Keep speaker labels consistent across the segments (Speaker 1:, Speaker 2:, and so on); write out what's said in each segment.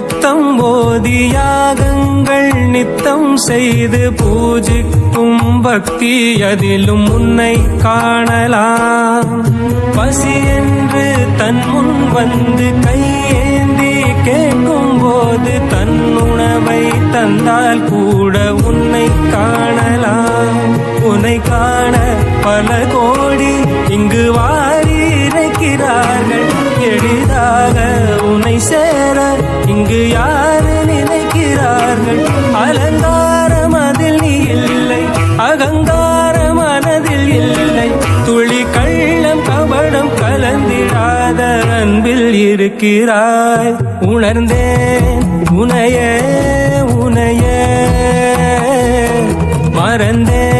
Speaker 1: மொத்தம் போதி யாகங்கள் நித்தம் செய்து பூஜிக்கும் பக்தி அதிலும் உன்னை காணலாம். பசி என்று தன் முன் வந்து கையேந்தி கேட்கும் போது தன் உணவை தந்தால் கூட உன்னை காணலாம். உன்னை காண பல கோடி இங்கு வாரி இறைக்கிறார்கள் எளிதாக சேர இங்கு யாரு நினைக்கிறார்கள்? அலங்காரம் அதில் நீ இல்லை அகங்கார மனதில் இல்லை. துளி கள்ளம் கபடம் கலந்திடாத அன்பில் இருக்கிறாய். உணர்ந்தேன் உனையே உனையே. மறந்தேன்.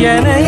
Speaker 1: என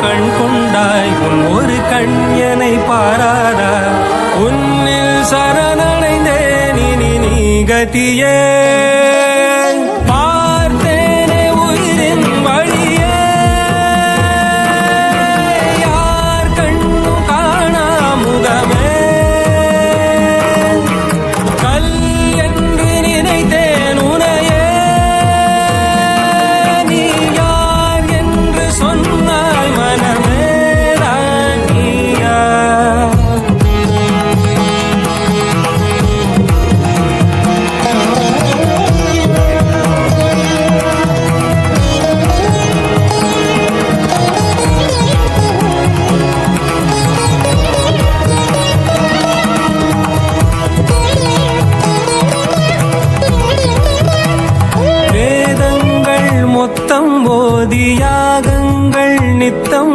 Speaker 1: கண் கொண்டாய் உன் ஒரு கண்யனை பாராதா? உன்னில் சரணடைந்தேன் இனி நீ கதியே.